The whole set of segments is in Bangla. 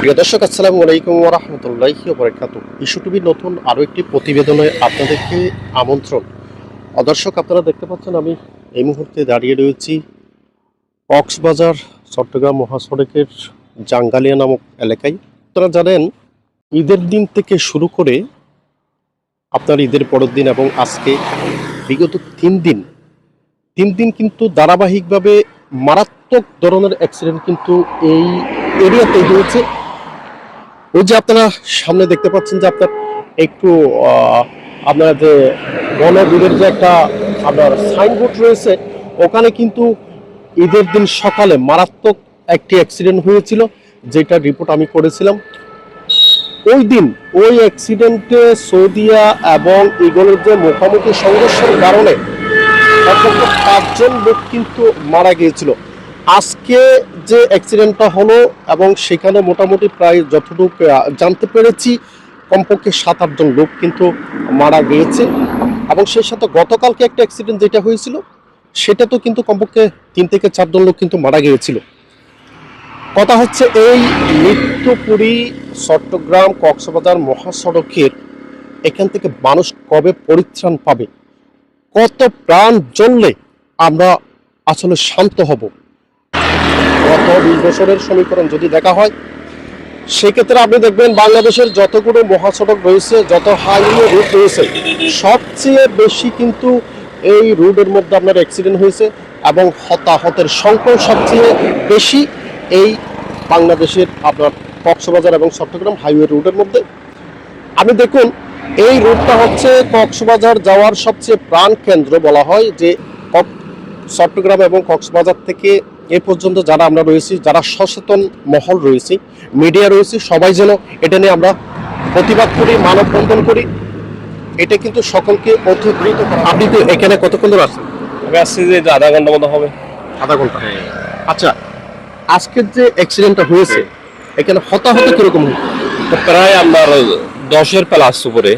প্রিয় দর্শক আসসালামু আলাইকুম রহমতুল্লাহি বরকাত ইস্যু টিভির নতুন আরও একটি প্রতিবেদনে আপনাদেরকে আমন্ত্রণ। আহ, দর্শক আপনারা দেখতে পাচ্ছেন আমি এই মুহূর্তে দাঁড়িয়ে রয়েছি কক্সবাজার চট্টগ্রাম মহাসড়কের জাঙ্গালিয়া নামক এলাকায়। আপনারা জানেন ঈদের দিন থেকে শুরু করে আপনার ঈদের পরের দিন এবং আজকে বিগত তিন দিন তিন দিন কিন্তু ধারাবাহিকভাবে মারাত্মক ধরনের অ্যাক্সিডেন্ট কিন্তু এই এরিয়াতে হয়েছে। ওই যে আপনারা সামনে দেখতে পাচ্ছেন যে আপনার একটু আপনার যে বনদূরের যে একটা আপনার সাইনবোর্ড রয়েছে, ওখানে কিন্তু ঈদের দিন সকালে মারাত্মক একটি অ্যাক্সিডেন্ট হয়েছিল, যেটা রিপোর্ট আমি করেছিলাম। ওই দিন ওই অ্যাক্সিডেন্টে সৌদিয়া এবং ইগলের যে মুখোমুখি সংঘর্ষের কারণে পাঁচজন লোক কিন্তু মারা গিয়েছিল। আজকে যে অ্যাক্সিডেন্টটা হলো এবং সেখানে মোটামুটি প্রায় যতটুকু জানতে পেরেছি, কমপক্ষে সাত আটজন লোক কিন্তু মারা গিয়েছে। এবং সেই সাথে গতকালকে একটা অ্যাক্সিডেন্ট যেটা হয়েছিল, সেটা তো কিন্তু কমপক্ষে তিন থেকে চারজন লোক কিন্তু মারা গিয়েছিল। কথা হচ্ছে এই নিত্যপুরী চট্টগ্রাম কক্সবাজার মহাসড়কের এখান থেকে মানুষ কবে পরিত্রাণ পাবে? কত প্রাণ জ্বললে আমরা আসলে শান্ত হব? গত বিশ বছরের সমীকরণ যদি দেখা হয়, সেক্ষেত্রে আপনি দেখবেন বাংলাদেশের যতগুলো মহাসড়ক রয়েছে, যত হাইওয়ে রুট রয়েছে, সবচেয়ে বেশি কিন্তু এই রুটের মধ্যে আপনার অ্যাক্সিডেন্ট হয়েছে এবং হতাহতের সংখ্যাও সবচেয়ে বেশি এই বাংলাদেশের আপনার কক্সবাজার এবং চট্টগ্রাম হাইওয়ে রুটের মধ্যে। আমি দেখুন, এই রুটটা হচ্ছে কক্সবাজার যাওয়ার সবচেয়ে প্রাণ কেন্দ্র বলা হয়, যে চট্টগ্রাম এবং কক্সবাজার থেকে এ পর্যন্ত যারা আমরা রয়েছি যারা সচেতন মহল রয়েছি মিডিয়া রয়েছে সবাই যেন এটা নিয়ে আমরা প্রতিবাদ করি মানববন্ধন করি। এটা কিন্তু সকলকে করা। আপনি তো এখানে কতক্ষণ ধরে আসছেন আমি আসছি যে আধা ঘণ্টা মতো হবে। আধা ঘণ্টা। আচ্ছা আজকের যে অ্যাক্সিডেন্টটা হয়েছে এখানে হতাহত কীরকম প্রায় আপনার দশের প্লাস উপরে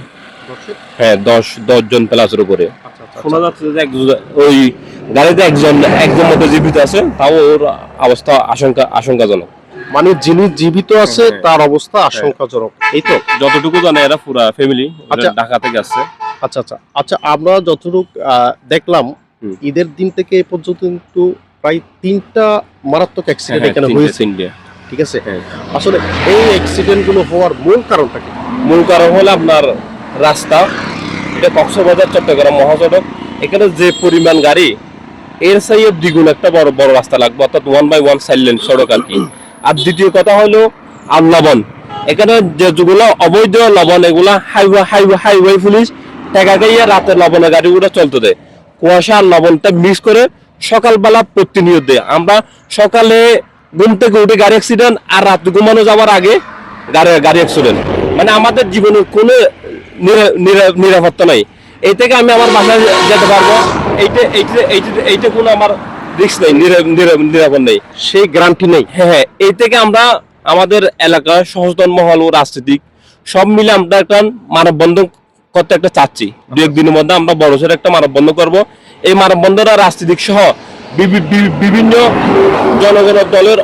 হ্যাঁ দশ দশ জন প্লাসের উপরে। আচ্ছা, আচ্ছা, শোনা যাচ্ছে যে ওই গাড়িতে একজন একজন মতো জীবিত আছে তাও ওর অবস্থা আশঙ্কা আশঙ্কাজনক। মানে যিনি জীবিত আছে হ্যাঁ। তার অবস্থা আশঙ্কাজনক। এই তো? যতটুকু জানে এরা পুরা ফ্যামিলি আচ্ছা। ঢাকা থেকে আসছে। আচ্ছা আচ্ছা আচ্ছা আমরা যতটুকু আহ, দেখলাম ঈদের দিন থেকে এ পর্যন্ত কিন্তু প্রায় তিনটা মারাত্মক অ্যাক্সিডেন্ট হ্যাঁ, এখানে হয়েছে। ঠিক আছে? হ্যাঁ। আসলে এই অ্যাক্সিডেন্টগুলো হওয়ার মূল কারণটা কি? মূল কারণ হলো আপনার রাস্তা, এটা কক্সবাজার, চট্টগ্রাম মহাসড়ক। এখানে যে পরিমাণ গাড়ি, এর সাইয়ে দ্বিগুণ একটা বড় বড় রাস্তা লাগবে, অর্থাৎ ওয়ান বাই ওয়ান সাইলেন্ট সড়ক আর কি। আর দ্বিতীয় কথা হলো লবণ এখানে যে যেগুলো অবৈধ লবণ, এগুলা হাইওয়ে হাইওয়ে হাইওয়ে পুলিশ টাকা খাইয়ে রাতে লবণে গাড়িগুলো চলতে দেয়। কুয়াশা আর লবণটা মিক্স করে সকালবেলা প্রতিনিয়ত দেয়। আমরা সকালে ঘুম থেকে উঠে গাড়ি অ্যাক্সিডেন্ট আর রাত ঘুমানো যাওয়ার আগে গাড়ি গাড়ি অ্যাক্সিডেন্ট মানে আমাদের জীবনের কোনো নিরা- নিরা- নিরাপত্তা নাই। এই থেকে আমি আমার বাসায় যেতে পারব। এইটা এইটা এইটা কোনো আমার রিস্ক নেই নিরা- নিরা- নিরাপদ নেই। সেই গ্যারান্টি নেই। হ্যাঁ হ্যাঁ এই থেকে আমরা আমাদের এলাকার সচেতন মহল ও রাজনীতিক সব মিলে আমরা একটা মানববন্ধন করতে একটা চাচ্ছি। দু একদিনের মধ্যে আমরা বড় একটা মানববন্ধন করব। এই মানববন্ধনটা রাজনীতিক সহ বিভিন্ন জনগণের দলের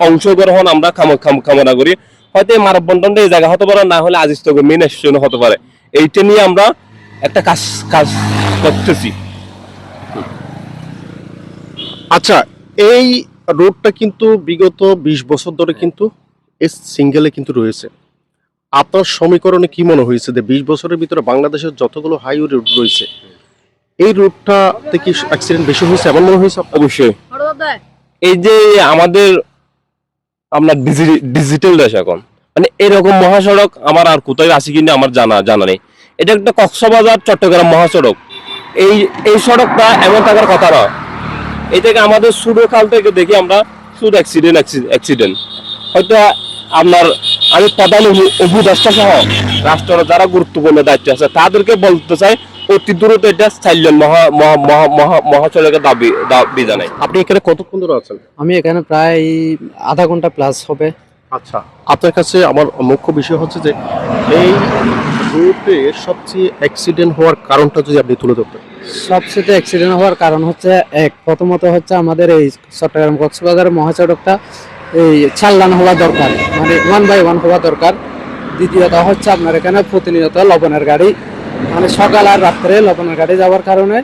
অংশগ্রহণ আমরা কাম- কাম- কামনা করি। হয়তো এই মানববন্ধনটা এই জায়গা হতে পারে, না হলে আজিজ তখন মেন হতে পারে। এইটা নিয়ে আমরা একটা কাজ কাজ করতেছি। আচ্ছা এই রোডটা কিন্তু বিগত বিশ বছর ধরে কিন্তু এই সিঙ্গেলে কিন্তু রয়েছে। আপনার সমীকরণে কি মনে হয়েছে যে বিশ বছরের ভিতরে বাংলাদেশের যতগুলো হাইওয়ে রোড রয়েছে এই রুটটাতে কি অ্যাক্সিডেন্ট বেশি হয়েছে এমন মনে হয়েছে অবশ্যই। এই যে আমাদের আপনার ডিজিটাল দেশ এখন। মানে এরকম মহাসড়ক আমার আর কোথায় আছে কিনা আমার জানা জানা নেই। এটা একটা কক্সবাজার চট্টগ্রাম মহাসড়ক। এই এই সড়কটা এমন থাকার কথা না। এই থেকে আমাদের কাল থেকে দেখি আমরা শুধু অ্যাক্সিডেন্ট অ্যাক্সিডেন্ট হয়তো আপনার আমি প্রধান উপদেষ্টা সহ রাষ্ট্রের যারা গুরুত্বপূর্ণ দায়িত্ব আছে তাদেরকে বলতে চাই অতি দ্রুত এটা সাইলেন মহা মহা মহা মহা মহাসড়কের দাবি দাবি জানাই আপনি এখানে কতক্ষণ ধরে আছেন? আমি এখানে প্রায় আধা ঘণ্টা প্লাস হবে। আচ্ছা আপনার কাছে আমার মুখ্য বিষয় হচ্ছে যে এই রুটে সবচেয়ে অ্যাক্সিডেন্ট হওয়ার কারণটা যদি আপনি তুলে ধরতেন। সবচেয়ে অ্যাক্সিডেন্ট হওয়ার কারণ হচ্ছে এক প্রথমত হচ্ছে আমাদের এই চট্টগ্রাম কক্সবাজারের মহাসড়কটা এই চাল্লান হওয়া দরকার মানে ওয়ান বাই ওয়ান হওয়া দরকার। দ্বিতীয়ত হচ্ছে আপনার এখানে প্রতিনিয়ত লবণের গাড়ি মানে সকাল আর রাত্রে লবণের গাড়ি যাওয়ার কারণে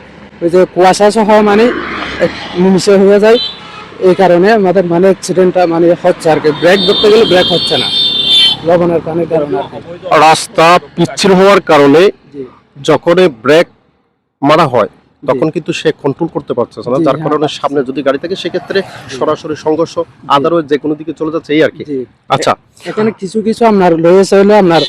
ওই যে কুয়াশা সহ মানে নিমিষে হয়ে যায়। এই কারণে আমাদের মানে অ্যাক্সিডেন্টটা মানে হচ্ছে আর কি। ব্রেক ধরতে গেলে ব্রেক হচ্ছে না। লবণের পানির কারণে রাস্তা পিচ্ছিল হওয়ার কারণে যখন ব্রেক মারা হয় তখন কিন্তু সে কন্ট্রোল করতে পারছে না। যার হ্যাঁ। কারণে সামনে যদি গাড়ি থাকে সেক্ষেত্রে সরাসরি সংঘর্ষ আদারওয়াইজ যে কোনো দিকে চলে যাচ্ছে এই আর কি। আচ্ছা। এখানে কিছু কিছু আপনার রয়েছে হলো আপনার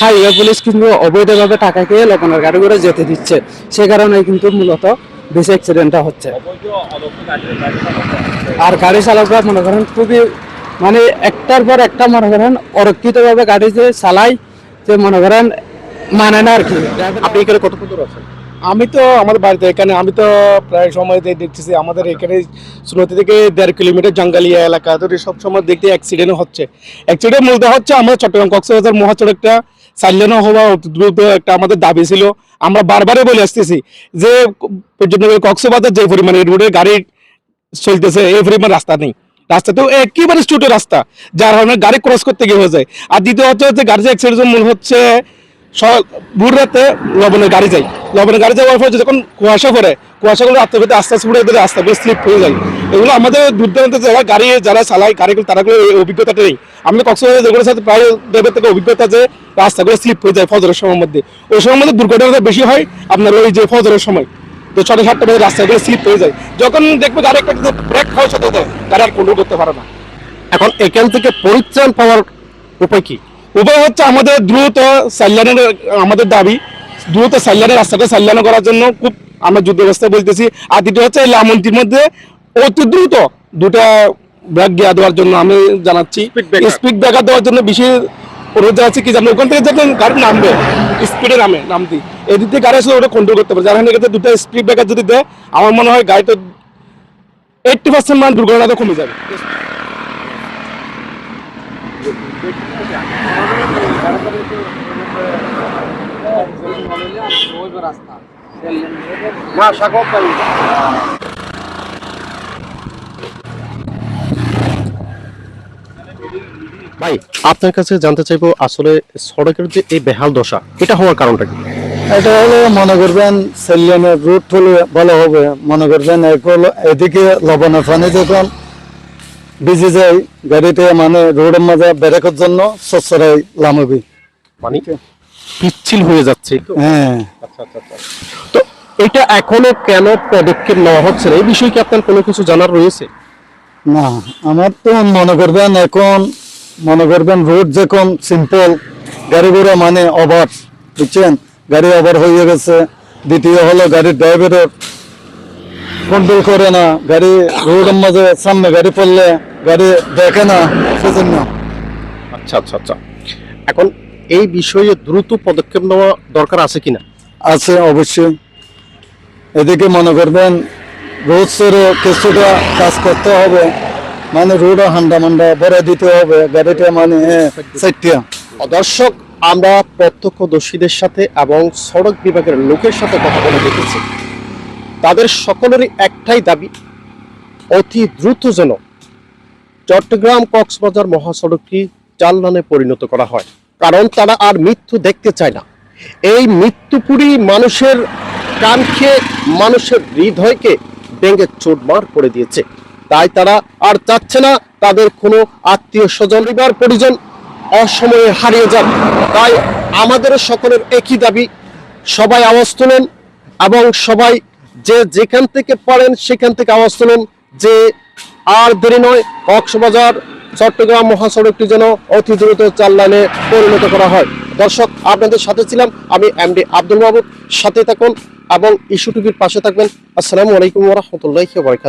হাইওয়ে পুলিশ কিন্তু অবৈধভাবে টাকা খেয়ে লবণের গাড়ি করে যেতে দিচ্ছে। সে কারণে কিন্তু মূলত বেশি অ্যাক্সিডেন্টটা হচ্ছে। আর গাড়ি চালকরা মনে করেন খুবই মানে একটার পর একটা মনে করেন অরক্ষিতভাবে গাড়ি যে চালাই যে মনে করেন মানে না আর কি। আপনি এখানে কত দূর আছেন? আমি তো আমাদের বাড়িতে এখানে, আমি তো প্রায় সময় দেখতেছি, আমাদের এখানে সুরতি থেকে দেড় কিলোমিটার জঙ্গালিয়া এলাকা, তো সব সময় দেখতে অ্যাক্সিডেন্ট হচ্ছে। অ্যাক্সিডেন্ট মূলত হচ্ছে আমাদের চট্টগ্রাম কক্সবাজার মহাসড়কটা চালানো হওয়া দ্রুত একটা আমাদের দাবি ছিল। আমরা বারবারই বলে আসতেছি যে কক্সবাজার যে পরিমাণে রোডে গাড়ি চলতেছে, এই পরিমাণ রাস্তা নেই। রাস্তা তো একেবারে ছোট রাস্তা, যার কারণে গাড়ি ক্রস করতে গিয়ে হয়ে যায়। আর দ্বিতীয় হচ্ছে হচ্ছে গাড়ি অ্যাক্সিডেন্ট মূল হচ্ছে ভোর রাতে লবণের গাড়ি যাই লবণের গাড়ি যাওয়ার পর যখন কুয়াশা পড়ে কুয়াশাগুলো রাস্তা পেতে আস্তে আস্তে উড়ে দিলে রাস্তাগুলো স্লিপ হয়ে যায়। এগুলো আমাদের দূর দূরান্ত যারা গাড়ি, যারা চালায় গাড়িগুলো তারাগুলো অভিজ্ঞতাটা নেই। আমাদের কক্সবাজার যেগুলোর সাথে প্রায় দেবের থেকে অভিজ্ঞতা যে রাস্তাগুলো স্লিপ হয়ে যায় ফজরের সময়ের মধ্যে। ওই সময়ের মধ্যে দুর্ঘটনাটা বেশি হয় আপনার ওই যে ফজরের সময়। তো ছটা সাতটা বাজে রাস্তাগুলো স্লিপ হয়ে যায়। যখন দেখবে গাড়ি একটা ব্রেক সাথে সাথে গাড়ি আর কন্ট্রোল করতে পারে না। এখন এখান থেকে পরিত্রাণ পাওয়ার উপায় কি? উপায় হচ্ছে আমাদের দ্রুত সাল্যানের আমাদের দাবি। দ্রুত সাল্যানের রাস্তাটা সাল্যানো করার জন্য খুব আমরা যুদ্ধ অবস্থায় বলতেছি। আর দ্বিতীয় হচ্ছে এই লামন্তির মধ্যে অতি দ্রুত দুটা ব্রেক গিয়া দেওয়ার জন্য আমি জানাচ্ছি। স্পিড ব্রেকার দেওয়ার জন্য বেশি অনুরোধ জানাচ্ছি কি জানো ওখান থেকে যখন গাড়ি নামবে স্পিডে নামে নামতি। এদিক থেকে গাড়ি আসলে ওটা কন্ট্রোল করতে পারে। যার ক্ষেত্রে দুটো স্পিড ব্রেকার যদি দেয় আমার মনে হয় গাড়িটা এইটটি পার্সেন্ট মান দুর্ঘটনাটা কমে যাবে। ভাই, আপনার কাছে জানতে চাইব আসলে সড়কের যে এই বেহাল দশা, এটা হওয়ার কারণটা কি? এটা হলো মনে করবেন সেলিয়ানের রুট হলে ভালো হবে, মনে করবেন এক হলো এদিকে লবণের পানি যখন ভিজে যায় গাড়িতে মানে রোডের মাঝে ব্রেকের জন্য সচ্ছরাই লামাবি। মানে? পিচ্ছিল হয়ে যাচ্ছে। হ্যাঁ। আচ্ছা আচ্ছা আচ্ছা। তো এটা এখনও কেন পদক্ষেপ নেওয়া হচ্ছে না? এই বিষয়ে কি আপনার কোনো কিছু জানার রয়েছে? না আমার তো মনে করবেন এখন মনে করবেন রোড যখন সিম্পল গাড়ি ঘোড়া মানে ওভার বুঝছেন? গাড়ি ওভার হয়ে গেছে। দ্বিতীয় হলো গাড়ির ড্রাইভারের কন্ট্রোল করে না। গাড়ি রোডের মাঝে সামনে গাড়ি পড়লে গাড়ি দেখে না সেজন্য। আচ্ছা আচ্ছা আচ্ছা। এখন এই বিষয়ে দ্রুত পদক্ষেপ নেওয়া দরকার আছে কিনা? আছে অবশ্যই। এদিকে মনে করবেন রোড সেরও কিছুটা কাজ করতে হবে। মানে রোডও হান্ডা মান্ডা ভরে দিতে হবে গাড়িটা মানে দর্শক আমরা প্রত্যক্ষদর্শীদের সাথে এবং সড়ক বিভাগের লোকের সাথে কথা বলে দেখেছি। তাদের সকলেরই একটাই দাবি অতি দ্রুত যেন চট্টগ্রাম কক্সবাজার মহাসড়কটি চালনানে পরিণত করা হয়। কারণ তারা আর মৃত্যু দেখতে চায় না। এই মৃত্যুপুরি মানুষের কান খেয়ে মানুষের হৃদয়কে ভেঙে চোটমার করে দিয়েছে। তাই তারা আর চাচ্ছে না তাদের কোনো আত্মীয় স্বজন পরিবার পরিজন অসময়ে হারিয়ে যান তাই আমাদের সকলের একই দাবি, সবাই আওয়াজ তুলুন এবং সবাই যে যেখান থেকে পারেন সেখান থেকে আওয়াজ তুলুন যে আর দেরি নয়, কক্সবাজার, চট্টগ্রাম মহাসড়কটি যেন অতি দ্রুত চার লাইনে পরিণত করা হয়। দর্শক, আপনাদের সাথে ছিলাম আমি এমডি আব্দুল মাহবুব সাথে থাকুন এবং ইস্যু টিভির পাশে থাকবেন। আসসালামু আলাইকুম রহমতুল্লাহ বরকাত